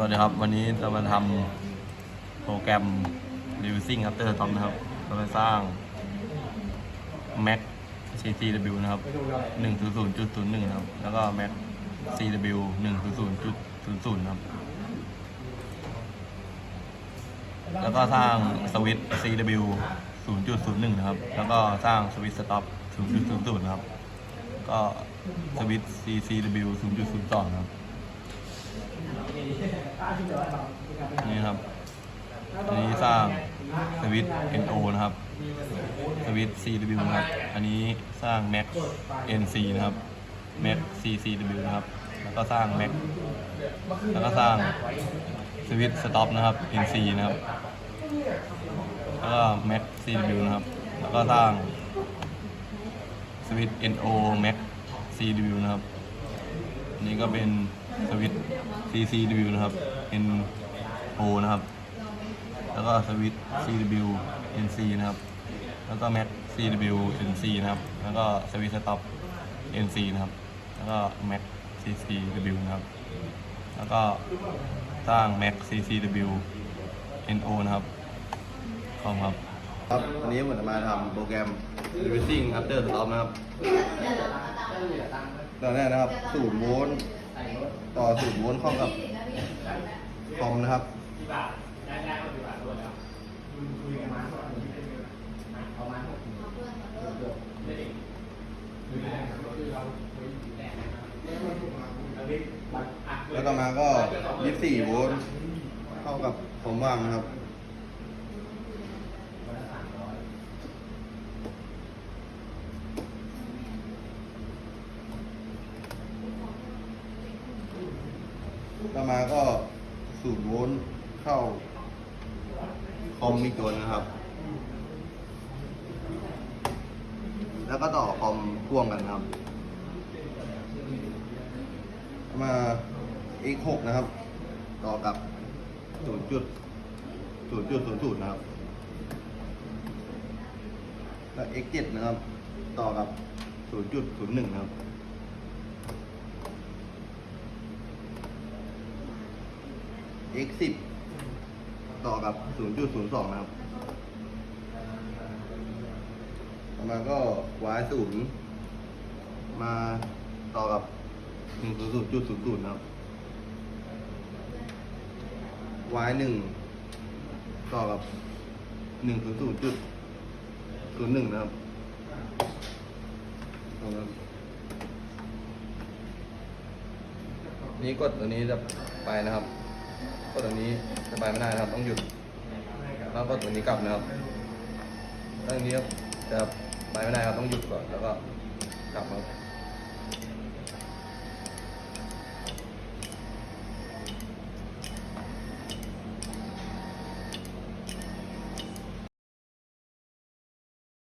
สวัสดีครับ วันนี้จะมาทำโปรแกรม Revising After Top นะครับเราจะสร้าง Mac CCW นะครับ 100.01 นะครับ แล้วก็ Mac CW 100.00 นะครับ แล้วก็สร้างสวิตช์ CW 0.01 นะครับ แล้วก็สร้างสวิตช์สต็อป 0.00 นะครับ ก็สวิตช์ CCW 0.02 นะครับ นี่ครับอันนี้สร้างสวิต NO นะครับ สวิต์ CW นะครับ อันนี้สร้าง Mac NC นะครับ Mac CCW นะครับ แล้วก็สร้าง Mac แล้วก็สร้างสวิต์ Stop นะครับ NC นะครับ แล้วก็ Mac CW นะครับ แล้วก็สร้างสวิต์ NO Mac CW นะครับอันนี้ก็เป็น สวิตช์ CCW นะครับ NO นะครับ แล้วก็สวิตช์ CW NC นะครับ แล้วก็ Mac CW NC นะครับ แล้วก็สวิตช์สต็อป NC นะครับ แล้วก็ Mac CCW นะครับ แล้วก็สร้าง Mac CCW NO นะครับขอบคุณครับ ครับ วันนี้ผมจะมาทำโปรแกรม Revising After Stop นะครับตอนแรกนะครับ สูตรโวลต์ ต่อสูตรโวลต์เข้ากับคอมนะครับแล้วก็มาก็ 24 โวลต์ เข้ากับคอมว่างนะครับ ต่อมาก็สูตรโวลต์เข้าคอมอีกตัวนะครับ แล้วก็ต่อคอมพ่วงกันครับ มา x6 นะครับ ต่อกับ0จุด0จุด0 0นะครับ แล้ว x7 นะครับ ต่อกับ0จุด0 1นะครับ x สิบต่อกับ 0.02 นะครับต่อมาก็ y ศูนย์มาต่อกับ 100.00นะครับ y หนึ่งต่อกับ 100.01 นะครับตรงนั้นนี่กดตัวนี้จะไปนะครับ กดตัวนี้จะไปไม่ได้นะครับ ต้องหยุดแล้วกดตัวนี้กลับนะครับแล้วนนี้จะไปไม่ได้ครับต้องหยุดก่อนแล้วก็กลับครับ